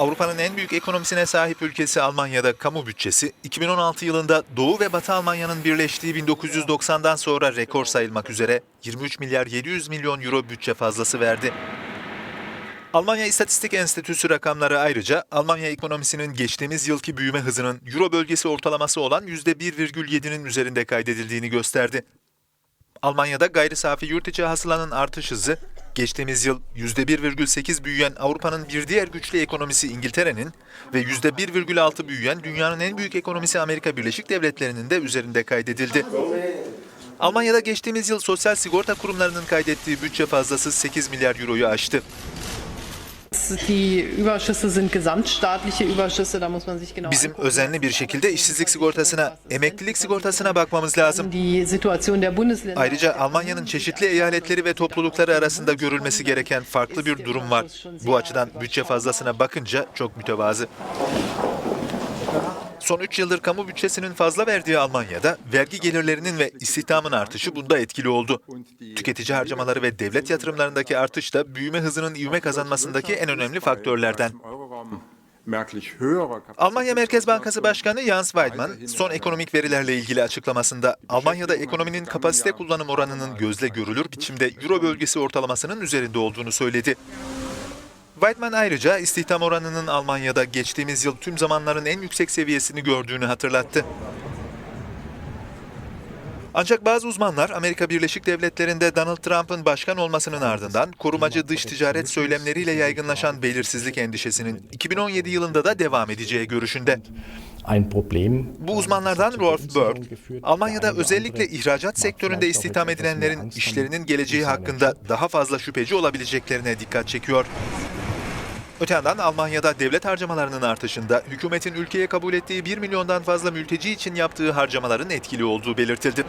Avrupa'nın en büyük ekonomisine sahip ülkesi Almanya'da kamu bütçesi 2016 yılında Doğu ve Batı Almanya'nın birleştiği 1990'dan sonra rekor sayılmak üzere 23 milyar 700 milyon euro bütçe fazlası verdi. Almanya İstatistik Enstitüsü rakamları ayrıca Almanya ekonomisinin geçtiğimiz yılki büyüme hızının Euro bölgesi ortalaması olan %1,7'nin üzerinde kaydedildiğini gösterdi. Almanya'da gayri safi yurt içi hasılanın artış hızı, geçtiğimiz yıl %1,8 büyüyen Avrupa'nın bir diğer güçlü ekonomisi İngiltere'nin ve %1,6 büyüyen dünyanın en büyük ekonomisi Amerika Birleşik Devletleri'nin de üzerinde kaydedildi. Almanya'da geçtiğimiz yıl sosyal sigorta kurumlarının kaydettiği bütçe fazlası 8 milyar euroyu aştı. Die Überschüsse sind gesamtstaatliche Überschüsse, da muss man sich genau Bizim özenli bir şekilde işsizlik sigortasına, emeklilik sigortasına bakmamız lazım. Die Situation der Bundesländer. Ayrıca Almanya'nın çeşitli eyaletleri ve toplulukları arasında görülmesi gereken farklı bir durum var. Bu açıdan bütçe fazlasına bakınca çok mütevazı. Son 3 yıldır kamu bütçesinin fazla verdiği Almanya'da vergi gelirlerinin ve istihdamın artışı bunda etkili oldu. Tüketici harcamaları ve devlet yatırımlarındaki artış da büyüme hızının ivme kazanmasındaki en önemli faktörlerden. Almanya Merkez Bankası Başkanı Jens Weidmann, son ekonomik verilerle ilgili açıklamasında Almanya'da ekonominin kapasite kullanım oranının gözle görülür biçimde Euro bölgesi ortalamasının üzerinde olduğunu söyledi. Weidmann ayrıca istihdam oranının Almanya'da geçtiğimiz yıl tüm zamanların en yüksek seviyesini gördüğünü hatırlattı. Ancak bazı uzmanlar Amerika Birleşik Devletleri'nde Donald Trump'ın başkan olmasının ardından korumacı dış ticaret söylemleriyle yaygınlaşan belirsizlik endişesinin 2017 yılında da devam edeceği görüşünde. Bu uzmanlardan Rolf Bird, Almanya'da özellikle ihracat sektöründe istihdam edilenlerin işlerinin geleceği hakkında daha fazla şüpheci olabileceklerine dikkat çekiyor. Öte yandan Almanya'da devlet harcamalarının artışında hükümetin ülkeye kabul ettiği 1 milyondan fazla mülteci için yaptığı harcamaların etkili olduğu belirtildi.